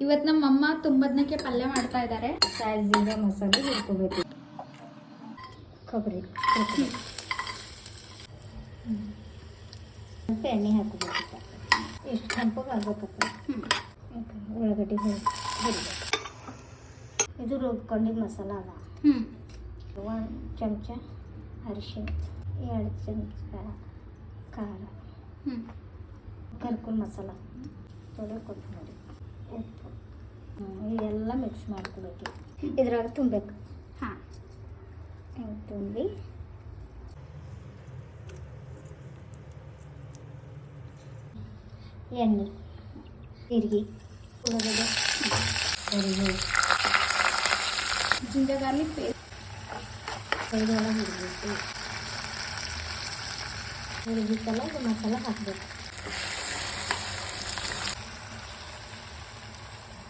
ಇವತ್ತು ನಮ್ಮ ಅಮ್ಮ ತುಂಬದನಕ್ಕೆ ಪಲ್ಯ ಮಾಡ್ತಾ ಇದ್ದಾರೆ ಸಾಯಿಸಿದ ಮಸಾಲೆ ಹುರ್ಕೋಬೇಕು. ಕೊಬ್ಬರಿ. ಸ್ವಲ್ಪ ಎಣ್ಣೆ ಹಾಕೋಬೇಕು. ಎಷ್ಟು ಕೆಂಪಾಗಿ ಆಗ್ಬೇಕಪ್ಪ ಉಳ್ಳಾಗಡ್ಡಿ ಹುರಿ ಹುರಿಬೇಕು. ಇದು ರುಬ್ಕೊಂಡಿದ್ದ ಮಸಾಲ ಅದ. ಒಂದು ಚಮಚ ಅರಿಶಿನ ಎರಡು ಚಮಚ ಖಾರ. ಕರ್ಕೊಂಡು ಮಸಾಲ. ತೊಳೆ ಕೊತ್ತಂಬರಿ ಹ್ಮ್, ಇದೆಲ್ಲ ಮಿಕ್ಸ್ ಮಾಡ್ಕೋಬೇಕು ಇದ್ರಾಗ ತುಂಬಬೇಕು ಹಾ ಹಿಂಗೆ ತುಂಬಿ ಎಣ್ಣೆ ಜೀರಿಗೆ ಉಳ್ಳಾಗಡ್ಡೆ ಕರಿಬೇವು ಜಿಂಜರ್ ಗಾರ್ಲಿಕ್ ಪೇಸ್ಟ್ ಕರಿಬೇವು ಹುರಿಬೇಕು ಹುರಿಬೇಕಲ್ಲ ಇದು ಮಸಾಲ ಹಾಕಬೇಕು